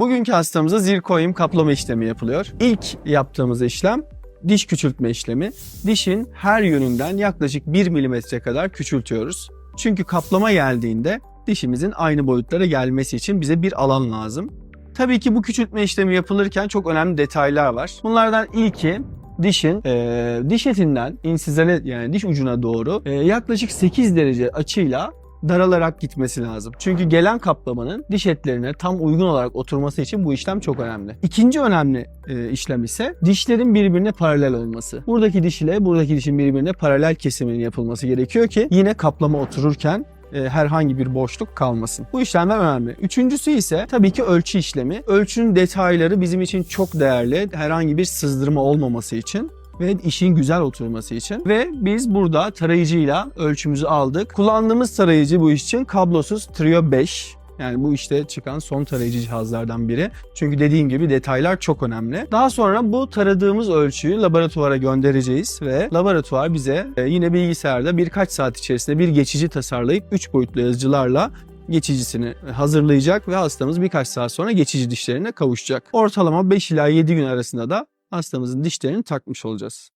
Bugünkü hastamıza zirkonyum kaplama işlemi yapılıyor. İlk yaptığımız işlem diş küçültme işlemi. Dişin her yönünden yaklaşık 1 milimetre kadar küçültüyoruz. Çünkü kaplama geldiğinde dişimizin aynı boyutlara gelmesi için bize bir alan lazım. Tabii ki bu küçültme işlemi yapılırken çok önemli detaylar var. Bunlardan ilki dişin eee, diş etinden insizale yani diş ucuna doğru eee, yaklaşık 8 derece açıyla daralarak gitmesi lazım. Çünkü gelen kaplamanın diş etlerine tam uygun olarak oturması için bu işlem çok önemli. İkinci önemli e, işlem ise dişlerin birbirine paralel olması. Buradaki diş ile buradaki dişin birbirine paralel kesiminin yapılması gerekiyor ki yine kaplama otururken e, herhangi bir boşluk kalmasın. Bu işlemler önemli. Üçüncüsü ise tabii ki ölçü işlemi. Ölçünün detayları bizim için çok değerli. Herhangi bir sızdırma olmaması için ve işin güzel oturması için. Ve biz burada tarayıcıyla ölçümüzü aldık. Kullandığımız tarayıcı bu iş için kablosuz Trio 5. Yani bu işte çıkan son tarayıcı cihazlardan biri. Çünkü dediğim gibi detaylar çok önemli. Daha sonra bu taradığımız ölçüyü laboratuvara göndereceğiz ve laboratuvar bize e, yine bilgisayarda birkaç saat içerisinde bir geçici tasarlayıp 3 boyutlu yazıcılarla geçicisini hazırlayacak ve hastamız birkaç saat sonra geçici dişlerine kavuşacak. Ortalama 5 ila 7 gün arasında da hastamızın dişlerini takmış olacağız.